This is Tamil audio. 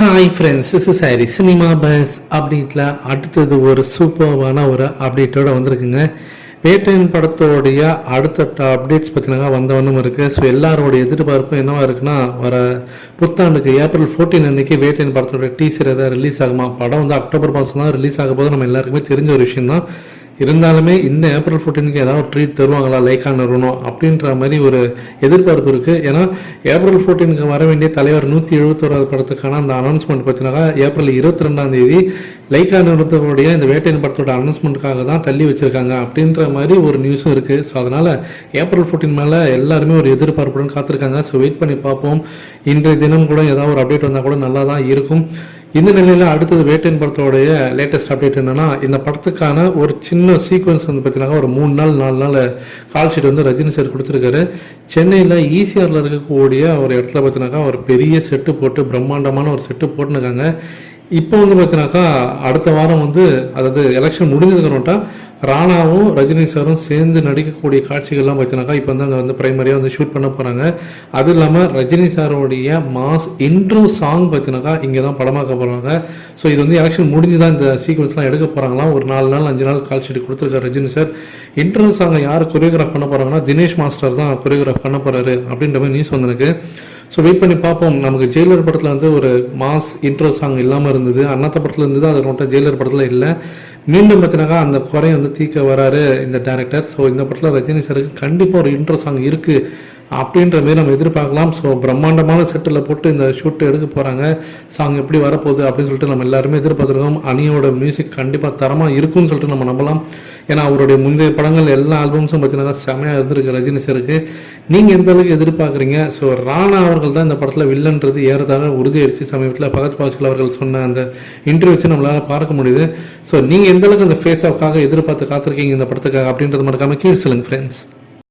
Hi friends is sorry cinema buzz அப்டேட்டில் அடுத்தது ஒரு சூப்பர்வான ஒரு அப்டேட்டோட வந்திருக்குங்க. வேட்டையன் படத்தோடைய அடுத்த அப்டேட்ஸ் பற்றினாங்க வந்த இருக்குது ஸோ எல்லாரோட எதிர்பார்ப்பும் என்னவா இருக்குன்னா வர புத்தாண்டுக்கு ஏப்ரல் 14 அன்னைக்கு வேட்டையன் படத்தோட டீசர் எதாவது ரிலீஸ் ஆகுமா? படம் வந்து அக்டோபர் மாதம் தான் ரிலீஸ் ஆக போது நம்ம எல்லாருக்குமே தெரிஞ்ச ஒரு விஷயம் தான் இருந்தாலுமே இந்த ஏப்ரல் 14க்கு ஏதாவது ட்ரீட் தருவாங்களா லைக்கா நிறுவனம் அப்படின்ற மாதிரி ஒரு எதிர்பார்ப்பு இருக்குது ஏன்னா ஏப்ரல் 14க்கு வர வேண்டிய தலைவர் நூற்றி எழுபத்தோராது படத்துக்கான அந்த அனௌன்ஸ்மெண்ட் பார்த்தீங்கன்னா ஏப்ரல் இருபத்தி ரெண்டாம் தேதி லைக்கா நிறுவனத்தோடைய இந்த வேட்டையின் படத்தோட அனௌன்ஸ்மெண்ட்டுக்காக தான் தள்ளி வச்சிருக்காங்க அப்படின்ற மாதிரி ஒரு நியூஸும் இருக்குது ஸோ அதனால் ஏப்ரல் 14 மேலே எல்லாருமே ஒரு எதிர்பார்ப்புடன் காத்திருக்காங்க. ஸோ வெயிட் பண்ணி பார்ப்போம். இன்றைய தினம் கூட ஏதாவது ஒரு அப்டேட் வந்தால் கூட நல்லா தான் இருக்கும். இந்த நிலையில் அடுத்தது வேட்டையின் படத்தோடைய லேட்டஸ்ட் அப்டேட் என்னன்னா இந்த படத்துக்கான ஒரு சின்ன சீக்வன்ஸ் வந்து பார்த்தீங்கன்னா ஒரு மூணு நாள் நாலு நாள் கால் ஷீட் வந்து ரஜினி சார் கொடுத்துருக்காரு. சென்னையில் ஈசிஆரில் இருக்கக்கூடிய ஒரு இடத்துல பார்த்தீங்கன்னாக்கா ஒரு பெரிய செட்டு போட்டு பிரம்மாண்டமான ஒரு செட்டு போட்டுருக்காங்க இப்போ வந்து பார்த்தீங்கன்னாக்கா அடுத்த வாரம் வந்து அதாவது எலெக்ஷன் முடிஞ்சதுக்கணும்ட்டா ராணாவும் ரஜினி சாரும் சேர்ந்து நடிக்கக்கூடிய காட்சிகள்லாம் பார்த்தீங்கன்னாக்கா இப்போ வந்து அங்கே வந்து ப்ரைமரியாக வந்து ஷூட் பண்ண போகிறாங்க அதுவும் இல்லாமல் ரஜினி சாரோடைய மாஸ் இன்ட்ரோ சாங் பார்த்தீங்கன்னாக்கா இங்கே தான் படமாக்க போகிறாங்க ஸோ இது வந்து எலெக்ஷன் முடிஞ்சு தான் இந்த சீக்வன்ஸ்லாம் எடுக்க போகிறாங்களாம் ஒரு நாலு நாள் அஞ்சு நாள் கால் ஷீட் கொடுத்துருக்காரு ரஜினி சார். இன்ட்ரோ சாங்கை யார் கொரியோகிராஃப் பண்ண போகிறாங்கன்னா தினேஷ் மாஸ்டர் தான் கொரியோகிராஃப் பண்ண போகிறாரு அப்படின்ற மாதிரி நியூஸ் வந்திருக்கு. ஸோ வெயிட் பண்ணி பார்ப்போம். நமக்கு ஜெயிலர் படத்தில் வந்து ஒரு மாஸ் இன்ட்ரோ சாங் இல்லாமல் இருந்தது. அண்ணாத்த படத்தில் இருந்தது அது மட்டும் ஜெயிலர் படத்தில் இல்லை. மீண்டும் பார்த்தினாக்கா அந்த குறையை வந்து தீக்க வராரு இந்த டேரக்டர் ஸோ இந்த படத்தில் ரஜினி சாருக்கு கண்டிப்பாக ஒரு இன்ட்ரோ சாங் இருக்குது அப்படின்ற மாரி நம்ம எதிர்பார்க்கலாம். ஸோ பிரம்மாண்டமான செட்டில் போட்டு இந்த ஷூட் எடுக்க போகிறாங்க சாங் எப்படி வரப்போகுது அப்படின்னு சொல்லிட்டு நம்ம எல்லாருமே எதிர்பார்த்துருக்கோம். அணியோட மியூசிக் கண்டிப்பாக தரமாக இருக்கும்னு சொல்லிட்டு நம்ம நம்பலாம். ஏன்னா அவருடைய முந்தைய படங்கள் எல்லா ஆல்பம்ஸும் பார்த்தீங்கன்னா செமையாக இருந்திருக்கு ரஜினி சருக்கு நீங்கள் எந்த அளவுக்கு எதிர்பார்க்குறீங்க? ஸோ ராணா அவர்கள் தான் இந்த படத்தில் வில்லன்றது ஏறத்தாழ உறுதியடிச்சு சமீபத்தில் பகத் பாஸ்கல் அவர்கள் சொன்ன அந்த இன்டர்வியூ வச்சு நம்மளால் பார்க்க முடியுது. ஸோ நீங்கள் எந்த அளவுக்கு அந்த ஃபேஸ் ஆஃப்காக எதிர்பார்த்து காத்திருக்கீங்க இந்த படத்துக்காக அப்படின்றது மறக்காமல் கீழ் சொல்லுங்கள் ஃப்ரெண்ட்ஸ்